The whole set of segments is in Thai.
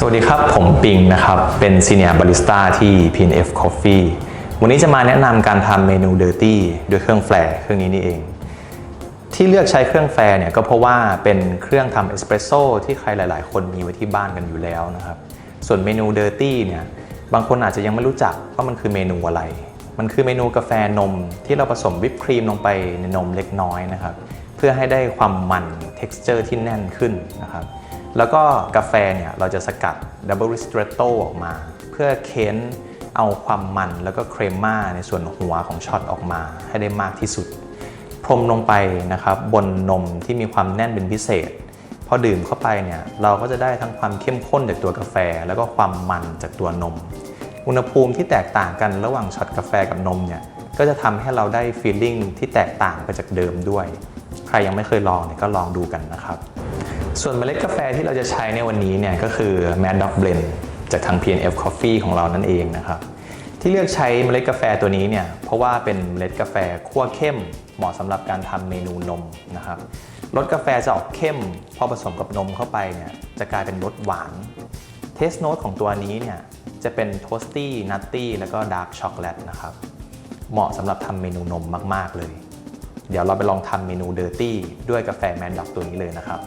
สวัสดีครับ ผมปิงนะครับ เป็นซีเนียร์บาริสต้าที่ PNF Coffee วันนี้จะมาแนะนำการทำเมนู Dirty ด้วยเครื่องแฟร์เครื่องนี้นี่เอง ที่เลือกใช้เครื่องแฟร์เนี่ยก็เพราะว่าเป็นเครื่องทำเอสเปรสโซ่ที่ใครหลาย ๆ คนมีไว้ที่บ้านกันอยู่แล้วนะครับ ส่วนเมนู Dirty เนี่ยบางคนอาจจะยังไม่รู้จักว่ามันคือเมนูอะไร มันคือเมนูกาแฟนมที่เราผสมวิปครีมลงไปในนมเล็กน้อยนะครับ เพื่อให้ได้ความมัน texture ที่แน่นขึ้นนะครับ แล้วก็กาแฟเนี่ยเราจะสกัด Double Ristretto ออกมา เพื่อเค้นเอาความมันแล้วก็เครมม่าในส่วนหัวของช็อตออกมาให้ได้มากที่สุด พรมลงไปนะครับบนนมที่มีความแน่นเป็นพิเศษ พอดื่มเข้าไปเนี่ยเราก็จะได้ทั้งความเข้มข้นจากตัวกาแฟ แล้วก็ความมันจากตัวนม อุณหภูมิที่แตกต่างกันระหว่างช็อตกาแฟกับนมเนี่ยก็จะทำให้เราได้ฟีลลิ่งที่แตกต่างไปจากเดิมด้วย ใครยังไม่เคยลองเนี่ยก็ลองดูกันนะครับ ส่วนเมล็ดกาแฟที่เราจะใช้ในวันนี้เนี่ยก็คือ Mad Dog Blend จากทาง PNF Coffee ของเรานั่นเองนะครับที่เลือกใช้เมล็ดกาแฟตัวนี้เนี่ยเพราะว่าเป็นเมล็ดกาแฟคั่วเข้ม เหมาะสำหรับการทำเมนูนมนะครับรสกาแฟจะออกเข้ม พอผสมกับนมเข้าไปเนี่ยจะกลายเป็นรสหวานเทสโนตของตัวนี้เนี่ยจะเป็นโทสตี้นัตตี้แล้วก็ดาร์กช็อกโกแลตนะครับเหมาะสำหรับทำเมนูนมมาก ๆ เลย เดี๋ยวเราไปลองทำเมนูเดอร์ตี้ด้วยกาแฟแมนดักตัวนี้เลยนะครับ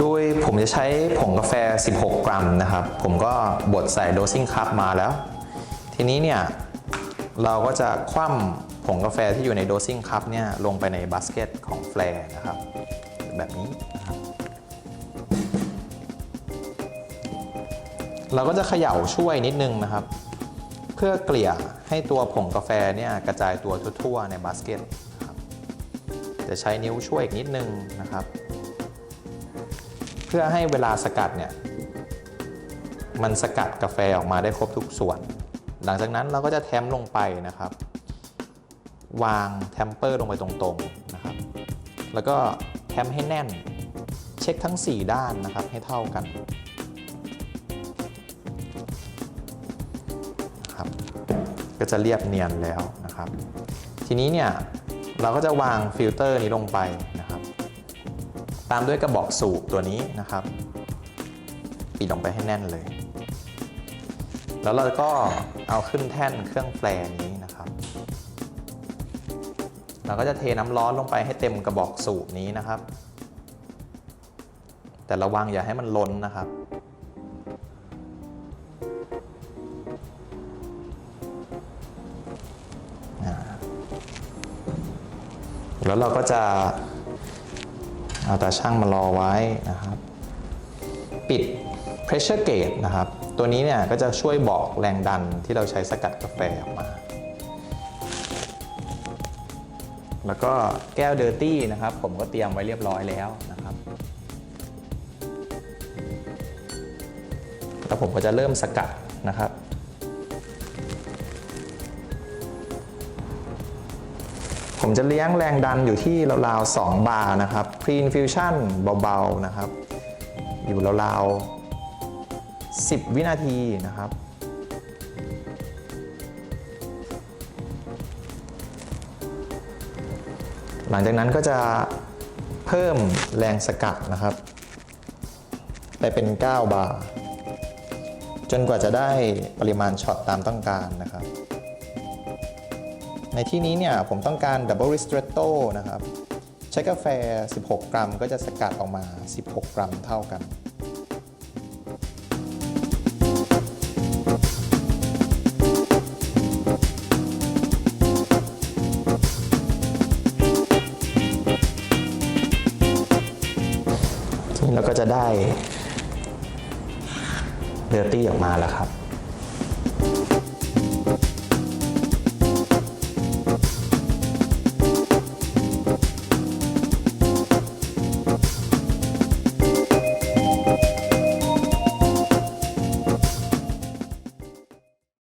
โดยผมจะใช้ผงกาแฟ 16 กรัมนะครับ ผมก็บดใส่โดซิ่งคัพมาแล้ว ทีนี้เนี่ยเราก็จะคว่ำผงกาแฟที่อยู่ในโดซิ่งคัพเนี่ยลงไปในบาสเกตของแฟร์นะครับ แบบนี้นะครับเราก็จะเขย่าช่วยนิดนึงนะครับ เพื่อเกลี่ยให้ตัวผงกาแฟเนี่ยกระจายตัวทั่วๆในบาสเกตจะใช้นิ้วช่วยอีกนิดนึงนะครับ เพื่อให้เวลาสกัดเนี่ยมันสกัดกาแฟออกมาได้ครบทุกส่วน หลังจากนั้นเราก็จะแทมลงไปนะครับ วางแทมเปอร์ลงไปตรงๆนะครับ แล้วก็แทมให้แน่น เช็คทั้ง 4 ด้านนะครับให้เท่ากันครับก็จะเรียบเนียนแล้วนะครับ ทีนี้เนี่ยเราก็จะวางฟิลเตอร์นี้ลงไป ตามด้วยกระบอกสูบตัวนี้นะครับ ปิดลงไปให้แน่นเลย แล้วเราก็เอาขึ้นแท่นเครื่องแปลนี้นะครับ เราก็จะเทน้ำร้อนลงไปให้เต็มกระบอกสูบนี้นะครับ แต่ระวังอย่าให้มันล้นนะครับแล้วเราก็จะ เอาตาช่างมารอไว้นะครับ ปิด pressure gauge นะครับ ตัวนี้เนี่ยก็จะช่วยบอกแรงดันที่เราใช้สกัดกาแฟออกมา แล้วก็แก้วเดอร์ตี้นะครับ ผมก็เตรียมไว้เรียบร้อยแล้วนะครับ แล้วผมก็จะเริ่มสกัดนะครับ ผมจะเลี้ยงแรงดันอยู่ที่ราวๆ2บาร์นะครับ Pre Infusion เบาๆนะครับ อยู่ราวๆ10 วินาทีนะครับหลังจากนั้นก็จะเพิ่มแรงสกัดนะครับ ไปเป็น 9 บาร์จนกว่าจะได้ปริมาณช็อตตามต้องการนะครับ ในที่นี้เนี่ยผมต้องการ Double Ristretto นะครับ ใช้กาแฟ 16 กรัม ก็จะสกัดออกมา 16 กรัมเท่ากันทีนี้เราก็จะได้เดอร์ตี้ออกมาแล้วครับ